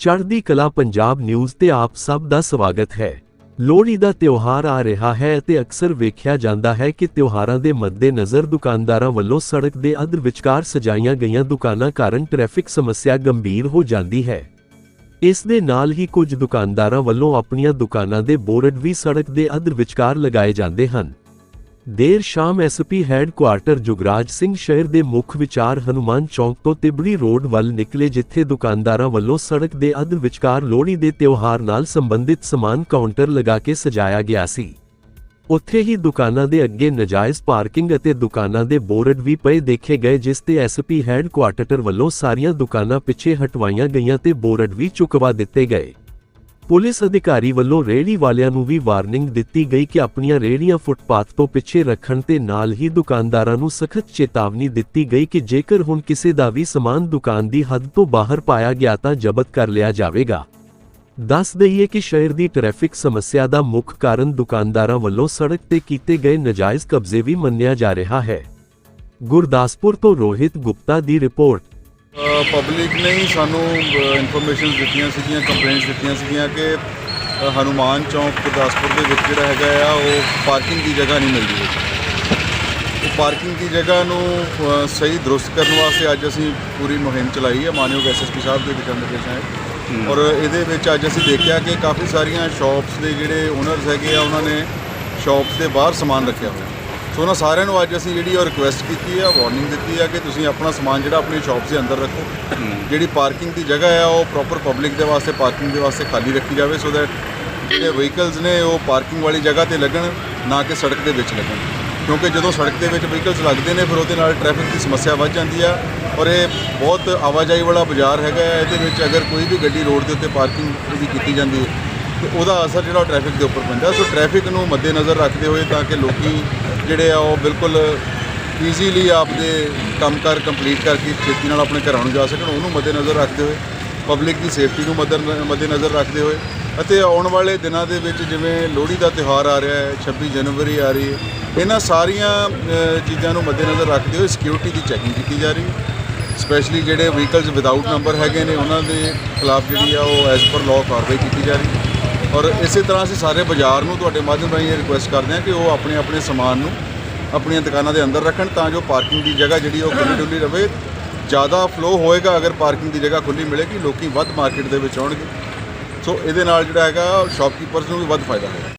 ਚੜ੍ਹਦੀ ਕਲਾ ਪੰਜਾਬ ਨਿਊਜ਼ ਤੇ ਆਪ ਸਭ ਦਾ ਸਵਾਗਤ ਹੈ। ਲੋਹੜੀ ਦਾ ਤਿਉਹਾਰ ਆ ਰਿਹਾ ਹੈ ਅਤੇ ਅਕਸਰ ਵੇਖਿਆ ਜਾਂਦਾ ਹੈ ਕਿ ਤਿਉਹਾਰਾਂ ਦੇ ਮੱਦੇਨਜ਼ਰ ਦੁਕਾਨਦਾਰਾਂ ਵੱਲੋਂ ਸੜਕ ਦੇ ਅੱਧ ਵਿਚਕਾਰ ਸਜਾਈਆਂ ਗਈਆਂ ਦੁਕਾਨਾਂ ਕਾਰਨ ਟ੍ਰੈਫਿਕ ਸਮੱਸਿਆ ਗੰਭੀਰ ਹੋ ਜਾਂਦੀ ਹੈ। ਇਸ ਦੇ ਨਾਲ ਹੀ ਕੁਝ ਦੁਕਾਨਦਾਰਾਂ ਵੱਲੋਂ ਆਪਣੀਆਂ ਦੁਕਾਨਾਂ ਦੇ ਬੋਰਡ ਵੀ ਸੜਕ ਦੇ ਅੱਧ ਵਿਚਕਾਰ ਲਗਾਏ ਜਾਂਦੇ ਹਨ। ਦੇਰ ਸ਼ਾਮ ਐਸਪੀ ਹੈੱਡਕੁਆਰਟਰ ਜੁਗਰਾਜ ਸਿੰਘ ਸ਼ਹਿਰ ਦੇ ਮੁੱਖ ਵਿਚਾਰ ਹਨੂਮਾਨ ਚੌਂਕ ਤੋਂ ਤਿਬੜੀ ਰੋਡ ਵੱਲ ਨਿਕਲੇ ਜਿੱਥੇ ਦੁਕਾਨਦਾਰਾਂ ਵੱਲੋਂ ਸੜਕ ਦੇ ਅੱਧ ਵਿਚਕਾਰ ਲੋਹੜੀ ਦੇ ਤਿਉਹਾਰ ਨਾਲ ਸੰਬੰਧਿਤ ਸਮਾਨ ਕਾਊਂਟਰ ਲਗਾ ਕੇ ਸਜਾਇਆ ਗਿਆ ਸੀ। ਉੱਥੇ ਹੀ ਦੁਕਾਨਾਂ ਦੇ ਅੱਗੇ ਨਜਾਇਜ਼ ਪਾਰਕਿੰਗ ਅਤੇ ਦੁਕਾਨਾਂ ਦੇ ਬੋਰਡ ਵੀ ਪਏ ਦੇਖੇ ਗਏ, ਜਿਸ ਤੇ ਐਸਪੀ ਹੈੱਡਕੁਆਰਟਰ ਵੱਲੋਂ ਸਾਰੀਆਂ ਦੁਕਾਨਾਂ ਪਿੱਛੇ ਹਟਵਾਈਆਂ ਗਈਆਂ ਤੇ ਬੋਰਡ ਵੀ ਚੁਕਵਾ ਦਿੱਤੇ ਗਏ। ਪੁਲਿਸ ਅਧਿਕਾਰੀ ਵੱਲੋਂ ਰੇਹੜੀ ਵਾਲਿਆਂ ਨੂੰ ਵੀ ਵਾਰਨਿੰਗ ਦਿੱਤੀ ਗਈ ਕਿ ਆਪਣੀਆਂ ਰੇਹੜੀਆਂ ਫੁੱਟਪਾਥ ਤੋਂ ਪਿੱਛੇ ਰੱਖਣ ਤੇ ਨਾਲ ਹੀ ਦੁਕਾਨਦਾਰਾਂ ਨੂੰ ਸਖਤ ਚੇਤਾਵਨੀ ਦਿੱਤੀ ਗਈ ਕਿ ਜੇਕਰ ਹੁਣ ਕਿਸੇ ਦਾ ਵੀ ਸਮਾਨ ਦੁਕਾਨ ਦੀ ਹੱਦ ਤੋਂ ਬਾਹਰ ਪਾਇਆ ਗਿਆ ਤਾਂ ਜ਼ਬਤ ਕਰ ਲਿਆ ਜਾਵੇਗਾ। ਦੱਸ ਦਈਏ ਕਿ ਸ਼ਹਿਰ ਦੀ ਟ੍ਰੈਫਿਕ ਸਮੱਸਿਆ ਦਾ ਮੁੱਖ ਕਾਰਨ ਦੁਕਾਨਦਾਰਾਂ ਵੱਲੋਂ ਸੜਕ ਤੇ ਕੀਤੇ ਗਏ ਨਾਜਾਇਜ਼ ਕਬਜ਼ੇ ਵੀ ਮੰਨਿਆ ਜਾ ਰਿਹਾ ਹੈ। ਗੁਰਦਾਸਪੁਰ ਤੋਂ ਰੋਹਿਤ ਗੁਪਤਾ ਦੀ ਰਿਪੋਰਟ। ਪਬਲਿਕ ਨੇ ਹੀ ਸਾਨੂੰ ਇਨਫੋਰਮੇਸ਼ਨ ਦਿੱਤੀਆਂ ਸੀਗੀਆਂ ਕੰਪਲੇਂਟਸ ਦਿੱਤੀਆਂ ਸੀਗੀਆਂ ਕਿ ਹਨੂਮਾਨ ਚੌਂਕ ਗੁਰਦਾਸਪੁਰ ਦੇ ਵਿੱਚ ਜਿਹੜਾ ਹੈਗਾ ਆ ਉਹ ਪਾਰਕਿੰਗ ਦੀ ਜਗ੍ਹਾ ਨਹੀਂ ਮਿਲਦੀ ਹੈ ਉਹ ਪਾਰਕਿੰਗ ਦੀ ਜਗ੍ਹਾ ਨੂੰ ਸਹੀ ਦਰੁਸਤ ਕਰਨ ਵਾਸਤੇ ਅੱਜ ਅਸੀਂ ਪੂਰੀ ਮੁਹਿੰਮ ਚਲਾਈ ਹੈ ਮਾਨਯੋਗ ਐਸਐਸਪੀ ਸਾਹਿਬ ਦੇ ਦਿਸ਼ਾ ਨਿਰਦੇਸ਼ਾਂ ਹੇਠ ਔਰ ਇਹਦੇ ਵਿੱਚ ਅੱਜ ਅਸੀਂ ਦੇਖਿਆ ਕਿ ਕਾਫੀ ਸਾਰੀਆਂ ਸ਼ਾਪਸ ਦੇ ਜਿਹੜੇ ਓਨਰਸ ਹੈਗੇ ਆ ਉਹਨਾਂ ਨੇ ਸ਼ਾਪਸ ਦੇ ਬਾਹਰ ਸਮਾਨ ਰੱਖਿਆ ਹੋਇਆ। ਸੋ ਉਹਨਾਂ ਸਾਰਿਆਂ ਨੂੰ ਅੱਜ ਅਸੀਂ ਜਿਹੜੀ ਉਹ ਰਿਕੁਐਸਟ ਕੀਤੀ ਹੈ ਵਾਰਨਿੰਗ ਦਿੱਤੀ ਹੈ ਕਿ ਤੁਸੀਂ ਆਪਣਾ ਸਮਾਨ ਜਿਹੜਾ ਆਪਣੀ ਸ਼ਾਪਸ ਦੇ ਅੰਦਰ ਰੱਖੋ। ਜਿਹੜੀ ਪਾਰਕਿੰਗ ਦੀ ਜਗ੍ਹਾ ਹੈ ਉਹ ਪ੍ਰੋਪਰ ਪਬਲਿਕ ਦੇ ਵਾਸਤੇ ਪਾਰਕਿੰਗ ਦੇ ਵਾਸਤੇ ਖਾਲੀ ਰੱਖੀ ਜਾਵੇ ਸੋ ਦੈਟ ਜਿਹੜੇ ਵਹੀਕਲਸ ਨੇ ਉਹ ਪਾਰਕਿੰਗ ਵਾਲੀ ਜਗ੍ਹਾ ਤੇ ਲੱਗਣ, ਨਾ ਕਿ ਸੜਕ ਦੇ ਵਿੱਚ ਲੱਗਣ। ਕਿਉਂਕਿ ਜਦੋਂ ਸੜਕ ਦੇ ਵਿੱਚ ਵਹੀਕਲਸ ਲੱਗਦੇ ਨੇ, ਫਿਰ ਉਹਦੇ ਨਾਲ ਟ੍ਰੈਫਿਕ ਦੀ ਸਮੱਸਿਆ ਵੱਧ ਜਾਂਦੀ ਆ ਔਰ ਇਹ ਬਹੁਤ ਆਵਾਜਾਈ ਵਾਲਾ ਬਾਜ਼ਾਰ ਹੈਗਾ ਹੈ ਇਹਦੇ ਵਿੱਚ ਅਗਰ ਕੋਈ ਵੀ ਗੱਡੀ ਰੋਡ ਦੇ ਉੱਤੇ ਪਾਰਕਿੰਗ ਦੀ ਕੀਤੀ ਜਾਂਦੀ ਹੈ ਤੇ ਉਹਦਾ ਅਸਰ ਜਿਹੜਾ ਟ੍ਰੈਫਿਕ ਦੇ ਉੱਪਰ ਪੈਂਦਾ। ਸੋ ਟ੍ਰੈਫਿਕ ਨੂੰ ਮੱਦੇਨਜ਼ਰ ਰੱਖਦੇ ਹੋਏ ਤਾਂ ਕਿ ਲੋਕੀ ਜਿਹੜੇ ਆ ਉਹ ਬਿਲਕੁਲ ਈਜ਼ੀਲੀ ਆਪਦੇ ਕੰਮਕਾਰ ਕੰਪਲੀਟ ਕਰਕੇ ਛੇਤੀ ਨਾਲ ਆਪਣੇ ਘਰਾਂ ਨੂੰ ਜਾ ਸਕਣ। ਉਹਨੂੰ ਮੱਦੇਨਜ਼ਰ ਰੱਖਦੇ ਹੋਏ ਪਬਲਿਕ ਦੀ ਸੇਫਟੀ ਨੂੰ ਮੱਦਰ, ਮੱਦੇਨਜ਼ਰ ਰੱਖਦੇ ਹੋਏ ਅਤੇ ਆਉਣ ਵਾਲੇ ਦਿਨਾਂ ਦੇ ਵਿੱਚ ਜਿਵੇਂ ਲੋਹੜੀ ਦਾ ਤਿਉਹਾਰ ਆ ਰਿਹਾ ਹੈ 26 ਜਨਵਰੀ ਆ ਰਹੀ ਹੈ, ਇਹਨਾਂ ਸਾਰੀਆਂ ਚੀਜ਼ਾਂ ਨੂੰ ਮੱਦੇਨਜ਼ਰ ਰੱਖਦੇ ਹੋਏ ਸਿਕਿਉਰਿਟੀ ਦੀ ਚੈਕਿੰਗ ਕੀਤੀ ਜਾ ਰਹੀ ਹੈ। ਸਪੈਸ਼ਲੀ ਜਿਹੜੇ ਵਹੀਕਲਸ ਵਿਦਆਊਟ ਨੰਬਰ ਹੈਗੇ ਨੇ, ਉਹਨਾਂ ਦੇ ਖਿਲਾਫ ਜਿਹੜੀ ਆ ਉਹ ਐਜ਼ ਪਰ ਲਾਅ ਕਾਰਵਾਈ ਕੀਤੀ ਜਾ ਰਹੀ ਹੈ। ਔਰ ਇਸੇ ਤਰ੍ਹਾਂ ਅਸੀਂ ਸਾਰੇ ਬਾਜ਼ਾਰ ਨੂੰ ਤੁਹਾਡੇ ਮਾਧਿਅਮ ਰਾਹੀਂ ਇਹ ਰਿਕੁਐਸਟ ਕਰਦੇ ਹਾਂ ਕਿ ਉਹ ਆਪਣੇ ਆਪਣੇ ਸਮਾਨ ਨੂੰ ਆਪਣੀਆਂ ਦੁਕਾਨਾਂ ਦੇ ਅੰਦਰ ਰੱਖਣ ਤਾਂ ਜੋ ਪਾਰਕਿੰਗ ਦੀ ਜਗ੍ਹਾ ਜਿਹੜੀ ਉਹ ਖੁੱਲ੍ਹੀ ਡੁੱਲੀ ਰਵੇ ਜ਼ਿਆਦਾ ਫਲੋ ਹੋਏਗਾ ਅਗਰ ਪਾਰਕਿੰਗ ਦੀ ਜਗ੍ਹਾ ਖੁੱਲ੍ਹੀ ਮਿਲੇਗੀ, ਲੋਕੀ ਵੱਧ ਮਾਰਕੀਟ ਦੇ ਵਿੱਚ ਆਉਣਗੇ। ਸੋ ਇਹਦੇ ਨਾਲ ਜਿਹੜਾ ਹੈਗਾ ਸ਼ਾਪਕੀਪਰਸ ਨੂੰ ਵੀ ਵੱਧ ਫਾਇਦਾ ਹੋਏਗਾ।